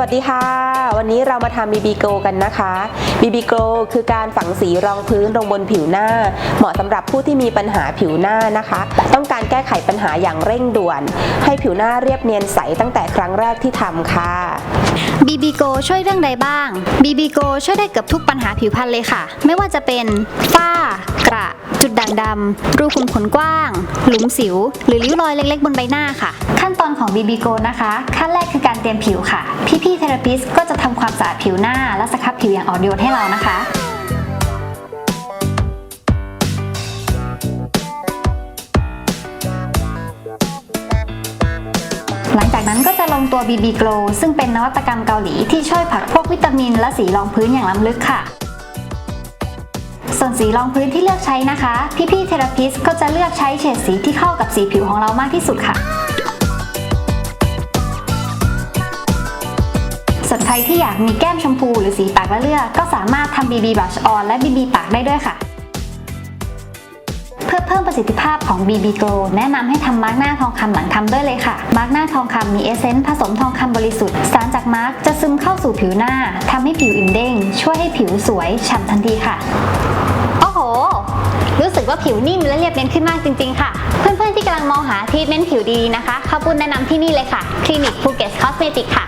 วัสดีค่ะ วันนี้เรามาทำ BB Glow กันนะคะ BB Glow คือการฝังสีรองพื้นลงบนผิวหน้า เหมาะสำหรับผู้ที่มีปัญหาผิวหน้านะคะ ต้องการแก้ไขปัญหาอย่างเร่งด่วน ให้ผิวหน้าเรียบเนียนใสตั้งแต่ครั้งแรกที่ทำค่ะ BB Go ช่วยเรื่องใดบ้าง BB Go ช่วยได้เกือบทุกปัญหาผิวพรรณเลยค่ะ ไม่ว่าจะเป็นฝ้ากระจุดด่างดำรูขุมขนกว้าง หลุมสิว หรือริ้วรอยเล็กๆ บนใบหน้าค่ะ ขั้นตอนของ BB Go นะคะ ขั้นแรกคือการ เตรียมผิวค่ะ พี่ๆเทอราปิสก็จะทำความสะอาดผิวหน้า และสครับผิวอย่างอ่อนโยนให้เรานะคะหลังจากนั้นก็จะลงตัว BB Glow ซึ่งเป็นนวัตกรรมเกาหลีที่ช่วยผลักพวกวิตามินและสีรองพื้นอย่างล้ำลึกค่ะ ส่วนสีรองพื้นที่เลือกใช้นะคะ พี่ๆเทราปิสก็จะเลือกใช้เฉดสีที่เข้ากับสีผิวของเรามากที่สุดค่ะ ใครที่อยากมีแก้มชมพูหรือสีปากละเลือกก็สามารถทำ BB Brush On และ BB ปากได้ด้วยค่ะ เพื่อเพิ่มประสิทธิภาพของ BB Glow แนะนำให้ทำมาร์กหน้าทองคำหลังทำด้วยเลยค่ะ มาร์กหน้าทองคำมีเอเซนต์ผสมทองคำบริสุทธิ์ สารจากมาร์กจะซึมเข้าสู่ผิวหน้าทำให้ผิวอิ่มเด้ง ช่วยให้ผิวสวยฉ่ำทันทีค่ะโอ้โห รู้สึกว่าผิวนิ่มและเรียบเนียนขึ้นมากจริง ๆ ค่ะ เพื่อนๆที่กำลังมองหาทรีทเมนต์ผิวดีนะคะข้าวปุ้นแนะนำที่นี่เลยค่ะ คลินิกภูเก็ตคอสเมติกค่ะ